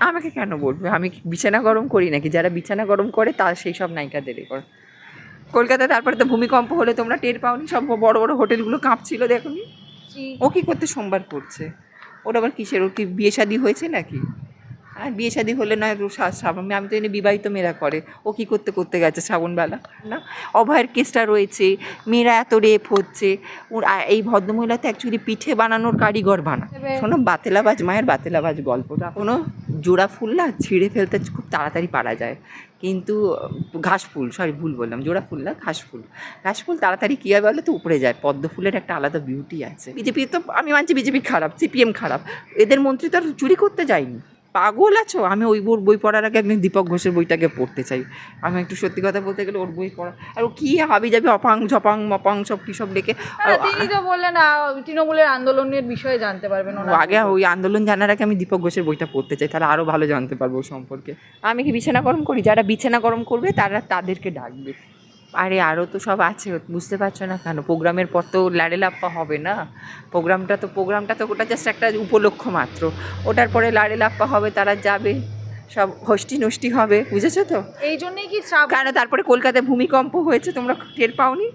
আমাকে কেন বলবে? আমি বিছানা গরম করি নাকি? যারা বিছানা গরম করে তা সেই সব নায়িকাদের এ করে। কলকাতায় তারপরে তো ভূমিকম্প হলে তোমরা টের পাওনি সব বড় বড় হোটেলগুলো কাঁপছিল দেখুন? ও কী করতে সোমবার করছে? ওর আবার কিসের? ওর কি বিয়ে শাদি হয়েছে নাকি? আর বিয়ে শাদি হলে নয় শ্রাবণ আমি তো এনে বিবাহিত মেয়েরা করে। ও কি করতে করতে গেছে শ্রাবণবেলা? না। অভয়ের কেসটা রয়েছে মেয়েরা এত রেপ হচ্ছে। ওর এই ভদ্রমহিলা তো অ্যাকচুয়ালি পিঠে বানানোর কারিগর বানা। শোনো বাতেলাবাজ মায়ের বাতেলাবাজ গল্পটা কোনো জোড়া ফুল না ছিঁড়ে ফেলতে খুব তাড়াতাড়ি পারা যায়। কিন্তু ঘাস ফুল সরি ভুল বললাম জোড়া ফুল না ঘাস ফুল। ঘাস ফুল তাড়াতাড়ি কী হবে বলে তো উপরে যায়। পদ্ম ফুলের একটা আলাদা বিউটি আছে। বিজেপি তো আমি মানছি বিজেপি খারাপ সিপিএম খারাপ। এদের মন্ত্রী তো আর চুরি করতে যায়নি। পাগল আছো? আমি ওই বই বই পড়ার আগে একদিন দীপক ঘোষের বইটাকে পড়তে চাই। আমি একটু সত্যি কথা বলতে গেলে ওর বই পড়া আর ও কী হাবি যাবি অপাং ঝপাং মপাং সব কী সব ডেকে তিনি তো বললেন তৃণমূলের আন্দোলনের বিষয়ে জানতে পারবেন আগে ওই আন্দোলন জানার আগে আমি দীপক ঘোষের বইটা পড়তে চাই তাহলে আরও ভালো জানতে পারব সম্পর্কে। আমি কি বিছানা গরম করি? যারা বিছানা গরম করবে তারা তাদেরকে ডাকবে। আরে আরও তো সব আছে বুঝতে পারছ না কেন? প্রোগ্রামের পর তো লাড়েলাপ্পা হবে না। প্রোগ্রামটা তো প্রোগ্রামটা তো ওটা জাস্ট একটা উপলক্ষ মাত্র। ওটার পরে লাড়েলাপ্পা হবে তারা যাবে সব হষ্টি নষ্টি হবে বুঝেছ তো? এই জন্যই কি কেন তারপরে কলকাতায় ভূমিকম্প হয়েছে তোমরা টের পাওনি?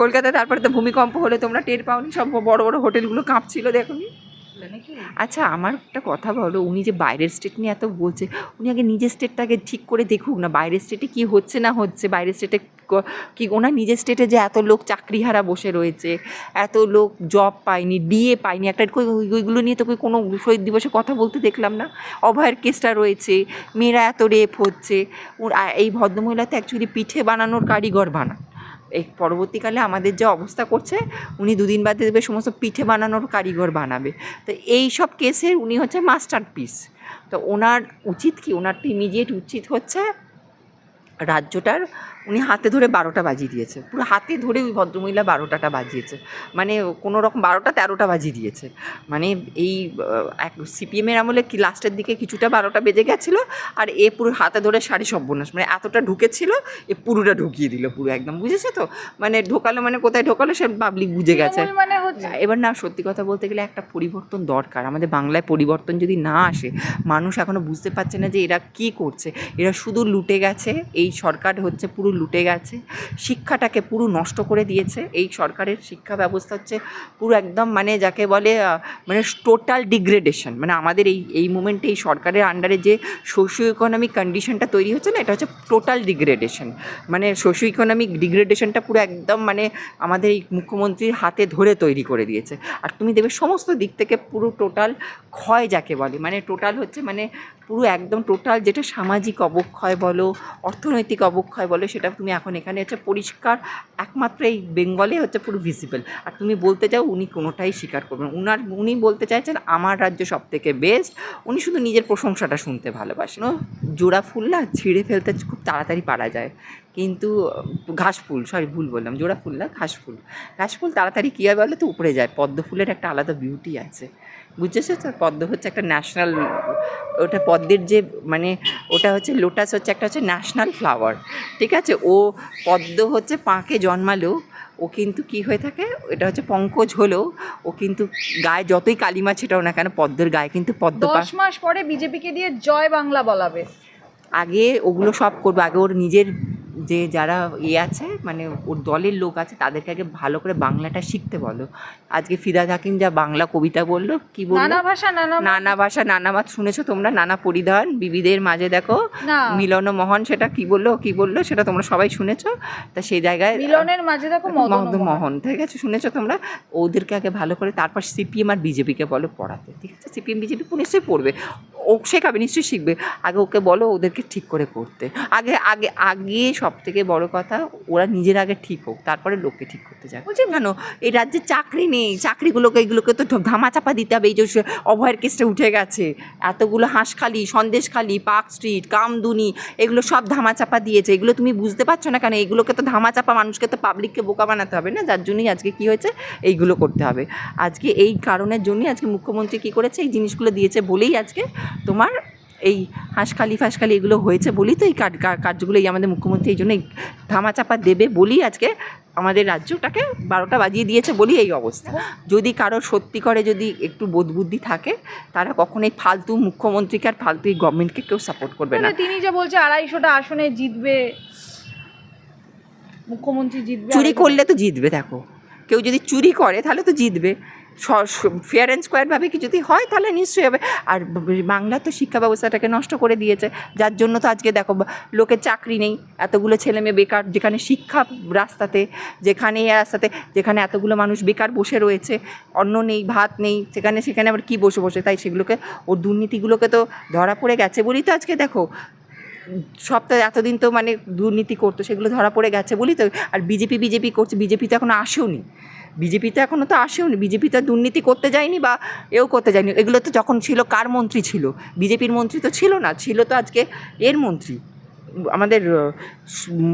কলকাতায় তারপরে তো ভূমিকম্প হলে তোমরা টের পাওনি সব বড় বড় হোটেলগুলো কাঁপছিল দেখোনি নাকি আচ্ছা আমার একটা কথা বলো উনি যে বাইরের স্টেট নিয়ে এত বলছে উনি আগে নিজের স্টেটটাকে ঠিক করে দেখুক না বাইরের স্টেটে কি হচ্ছে না হচ্ছে বাইরের স্টেটে কি ওনার নিজের স্টেটে যে এত লোক চাকরিহারা বসে রয়েছে, এত লোক জব পায়নি ডিএ পায়নি, একটা ওইগুলো নিয়ে তো কোনো শহীদ দিবসে কথা বলতে দেখলাম না। অভয়ের কেসটা রয়েছে, মেয়েরা এত রেপ হচ্ছে এই ভদ্রমহিলা তো অ্যাকচুয়ালি পিঠে বানানোর কারিগর বানা এই পরবর্তীকালে আমাদের যে অবস্থা করছে, উনি দুদিন বাদে দেবে, সমস্ত পিঠে বানানোর কারিগর বানাবে। তো এই সব কেসে উনি হচ্ছে মাস্টার পিস তো ওনার উচিত কি, ওনার তো ইমিডিয়েট উচিত হচ্ছে রাজ্যটার উনি হাতে ধরে বারোটা বাজিয়ে দিয়েছে। পুরো হাতে ধরে ওই ভদ্রমহিলা বারোটাটা বাজিয়েছে। মানে কোনো রকম বারোটা তেরোটা বাজিয়ে দিয়েছে। মানে এই এক সিপিএমের আমলে কি লাস্টের দিকে কিছুটা বারোটা বেজে গেছিল আর এ পুরো হাতে ধরে সারি সর্বনাশ মানে এতটা ঢুকেছিল এ পুরোটা ঢুকিয়ে দিল পুরো একদম। বুঝেছে তো? মানে ঢোকালো মানে কোথায় ঢোকালো সে পাবলিক বুঝে গেছে। মানে এবার না সত্যি কথা বলতে গেলে একটা পরিবর্তন দরকার। আমাদের বাংলায় পরিবর্তন যদি না আসে মানুষ এখনও বুঝতে পারছে না যে এরা কি করছে। এরা শুধু লুটে গেছে। এই সরকার হচ্ছে পুরো লুটে গেছে। শিক্ষাটাকে পুরো নষ্ট করে দিয়েছে। এই সরকারের শিক্ষা ব্যবস্থা হচ্ছে পুরো একদম মানে যাকে বলে মানে টোটাল ডিগ্রেডেশন মানে আমাদের এই এই মুমেন্টে এই সরকারের আন্ডারে যে সোশিও ইকোনমিক কন্ডিশনটা তৈরি হচ্ছে না, এটা হচ্ছে টোটাল ডিগ্রেডেশন মানে সোশিও ইকোনমিক ডিগ্রেডেশনটা পুরো একদম মানে আমাদের এই মুখ্যমন্ত্রীর হাতে ধরে তৈরি করে দিয়েছে। আর তুমি দেখবে সমস্ত দিক থেকে পুরো টোটাল ক্ষয় যাকে বলে মানে টোটাল হচ্ছে মানে পুরো একদম টোটাল যেটা সামাজিক অবক্ষয় বলো, অর্থনৈতিক অবক্ষয় বলো, সেটা তুমি এখন এখানে হচ্ছে পরিষ্কার একমাত্র এই বেঙ্গলে হচ্ছে পুরো ভিজিবল আর তুমি বলতে চাও উনি কোনোটাই স্বীকার করবেন উনার, উনি বলতে চাইছেন আমার রাজ্য সব থেকে বেস্ট উনি শুধু নিজের প্রশংসাটা শুনতে ভালোবাসেন। জোড়া ফুল না ছিঁড়ে ফেলতে খুব তাড়াতাড়ি পারা যায়। কিন্তু ঘাস ফুল সরি ভুল বললাম, জোড়া ফুল না, ঘাস ফুল। ঘাস ফুল তাড়াতাড়ি কী হবে বলে তো উপরে যায়। পদ্ম ফুলের একটা আলাদা বিউটি আছে। বুঝেছ? তো পদ্ম হচ্ছে একটা ন্যাশনাল ওটা পদ্মের যে মানে ওটা হচ্ছে লোটাস হচ্ছে একটা হচ্ছে ন্যাশনাল ফ্লাওয়ার ঠিক আছে? ও পদ্ম হচ্ছে পাঁকে জন্মালেও ও কিন্তু কি হয়ে থাকে? এটা হচ্ছে পঙ্কজ হলেও ও কিন্তু গায়ে যতই কালিমা ছেটাও না কেন পদ্মের গায়ে কিন্তু পদ্ম দশ মাস পরে বিজেপিকে দিয়ে জয় বাংলা বলাবে। আগে ওগুলো সব করব আগে ওর নিজের যে যারা ইয়ে আছে মানে ওর দলের লোক আছে তাদেরকে আগে ভালো করে বাংলাটা শিখতে বলো। আজকে ফিরাদ হাকিম যা বাংলা কবিতা বলল কি বলল? নানা ভাষা নানা নানা ভাষা নানা মাত শুনেছো তোমরা? নানা পরিধান বিবিদের মাঝে দেখো। মিলন ও মোহন সেটা কি বলল কি বলল সেটা তোমরা সবাই শুনেছো। তা সেই জায়গায় মিলনের মাঝে দেখো মদন মোহন। ঠিক আছে? শুনেছো তোমরা? ওদেরকে আগে ভালো করে তারপর সিপিএম আর বিজেপিকে বলো পড়াতে ঠিক আছে? সিপিএম বিজেপি নিশ্চয়ই পড়বে। ও শেখাবে নিশ্চয়ই শিখবে। আগে ওকে বলো ওদেরকে ঠিক করে করতে আগে আগে আগে সব থেকে বড় কথা ওরা নিজের আগে ঠিক হোক তারপরে লোককে ঠিক করতে যাবে বলছি কেন এই রাজ্যে চাকরি নেই চাকরিগুলোকে, এগুলোকে তো ধামাচাপা দিতে হবে। এই যে অভয়ের কেসটা উঠে গেছে। এতগুলো হাঁসখালি, সন্দেশখালি, পার্ক স্ট্রিট, কামদুনি, এগুলো সব ধামাচাপা দিয়েছে। এগুলো তুমি বুঝতে পারছ না কেন? এগুলোকে তো ধামাচাপা মানুষকে তো পাবলিককে বোকা বানাতে হবে না? যার জন্যই আজকে কি হয়েছে? এইগুলো করতে হবে। আজকে এই কারণের জন্যই আজকে মুখ্যমন্ত্রী কী করেছে? এই জিনিসগুলো দিয়েছে বলেই আজকে তোমার এই হাঁসখালি ফাঁসখালি এগুলো হয়েছে বলি তো এই কাজ কাজগুলো এই আমাদের মুখ্যমন্ত্রী এই জন্য ধামাচাপা দেবে বলি আজকে আমাদের রাজ্যটাকে বারোটা বাজিয়ে দিয়েছে বলি এই অবস্থা। যদি কারও সত্যি করে যদি একটু বোধ বুদ্ধি থাকে তারা কখনো কখনোই ফালতু মুখ্যমন্ত্রীকে আর ফালতু এই গভর্নমেন্টকে কেউ সাপোর্ট করবে না। মানে তিনি যে বলছে আড়াইশোটা আসনে জিতবে মুখ্যমন্ত্রী জিতবে চুরি করলে তো জিতবে দেখো। কেউ যদি চুরি করে তাহলে তো জিতবে। ফেয়ার অ্যান্ড স্কোয়ারভাবে কি যদি হয় তাহলে নিশ্চয়ই হবে। আর বাংলা তো শিক্ষা ব্যবস্থাটাকে নষ্ট করে দিয়েছে। যার জন্য তো আজকে দেখো লোকের চাকরি নেই। এতগুলো ছেলে মেয়ে বেকার, যেখানে শিক্ষা রাস্তাতে, যেখানে রাস্তাতে, যেখানে এতগুলো মানুষ বেকার বসে রয়েছে। অন্ন নেই, ভাত নেই, সেখানে সেখানে আবার কি বসে বসে? তাই সেগুলোকে ওর দুর্নীতিগুলোকে তো ধরা পড়ে গেছে বলেই তো আজকে দেখো। সপ্তাহে এতদিন তো মানে দুর্নীতি করতো, সেগুলো ধরা পড়ে গেছে বলি তো। আর বিজেপি বিজেপি করছে, বিজেপি তো এখনও আসেওনি বিজেপি তো এখনও তো আসেওনি। বিজেপি তো দুর্নীতি করতে যায়নি বা এও করতে যায়নি। এগুলো তো যখন ছিল, কার মন্ত্রী ছিল? বিজেপির মন্ত্রী তো ছিল না, ছিল তো আজকে এর মন্ত্রী। আমাদের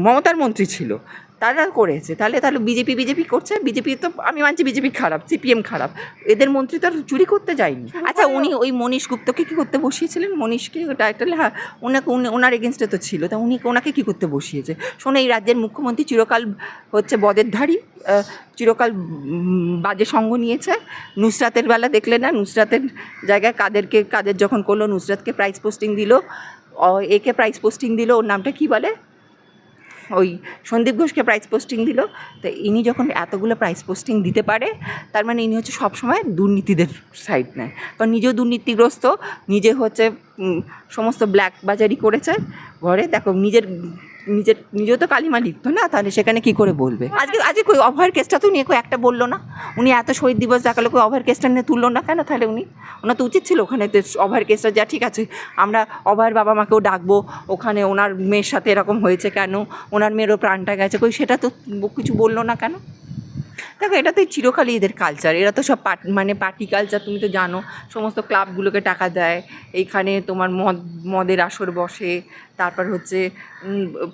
মমতার মন্ত্রী ছিল। তারা করেছে। তাহলে তাহলে বিজেপি বিজেপি করছে বিজেপি তো আমি মানছি বিজেপি খারাপ সিপিএম খারাপ। এদের মন্ত্রী তো আর চুরি করতে যায়নি। আচ্ছা উনি ওই মনীষ গুপ্তকে কি করতে বসিয়েছিলেন? মনীষকে টাইটেল হ্যাঁ ওনাকে উনি ওনার এগেনস্টে তো ছিল। তা উনি ওনাকে কি করতে বসিয়েছে? শোনো এই রাজ্যের মুখ্যমন্ত্রী চিরকাল হচ্ছে বদের ধারী চিরকাল বাজে সঙ্গ নিয়েছে। নুসরাতের বেলা দেখলে না নুসরাতের জায়গায় কাদেরকে কাদের যখন করল নুসরাতকে প্রাইজ পোস্টিং দিল। একে প্রাইজ পোস্টিং দিল ওর নামটা কি বলে? ওই সন্দীপ ঘোষকে প্রাইজ পোস্টিং দিল। তো ইনি যখন এতগুলো প্রাইজ পোস্টিং দিতে পারে, তার মানে ইনি হচ্ছে সবসময় দুর্নীতিদের সাইড নেয়। কারণ নিজেও দুর্নীতিগ্রস্ত, নিজে হচ্ছে সমস্ত ব্ল্যাক বাজারি করেছে ঘরে দেখো নিজের নিজের নিজেও তো কালিমা লিখতো না, তাহলে সেখানে কি করে বলবে? আজকে আজকে কই অভয়ের কেসটা তো নিয়ে কই একটা বলল না? উনি এত শহীদ দিবস দেখাল, কই অভয়ের কেসটা নিয়ে তুললো না কেন তাহলে উনি? ওনার তো উচিত ছিল ওখানে তো অভয়ের কেসটা যা ঠিক আছে, আমরা অভয়ের বাবা মাকেও ডাকবো, ওখানে ওনার মেয়ের সাথে এরকম হয়েছে কেন? ওনার মেয়েরও প্রাণটা গেছে, কই সেটা তো কিছু বলল না কেন? দেখো, এটা তো চিরকালই এদের কালচার এরা তো সব পাট মানে পার্টি কালচার তুমি তো জানো, সমস্ত ক্লাবগুলোকে টাকা দেয়। এইখানে তোমার মদ, মদের আসর বসে। তারপর হচ্ছে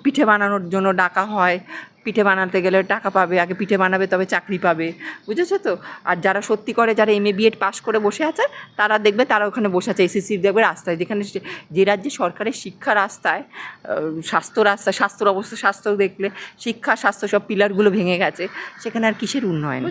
পিঠে বানানোর জন্য ডাকা হয়। পিঠে বানাতে গেলে টাকা পাবে, আগে পিঠে বানাবে, তবে চাকরি পাবে। বুঝেছ তো? আর যারা সত্যি করে, যারা এম এ বিএড পাশ করে বসে আছে, তারা দেখবে তারা ওখানে বসে আছে এসএসসি দেখবে রাস্তায়। যেখানে যে রাজ্যে সরকারের শিক্ষা রাস্তায় স্বাস্থ্য রাস্তা স্বাস্থ্যর অবস্থা, স্বাস্থ্য দেখলে শিক্ষা, স্বাস্থ্য সব পিলারগুলো ভেঙে গেছে, সেখানে আর কিসের উন্নয়ন?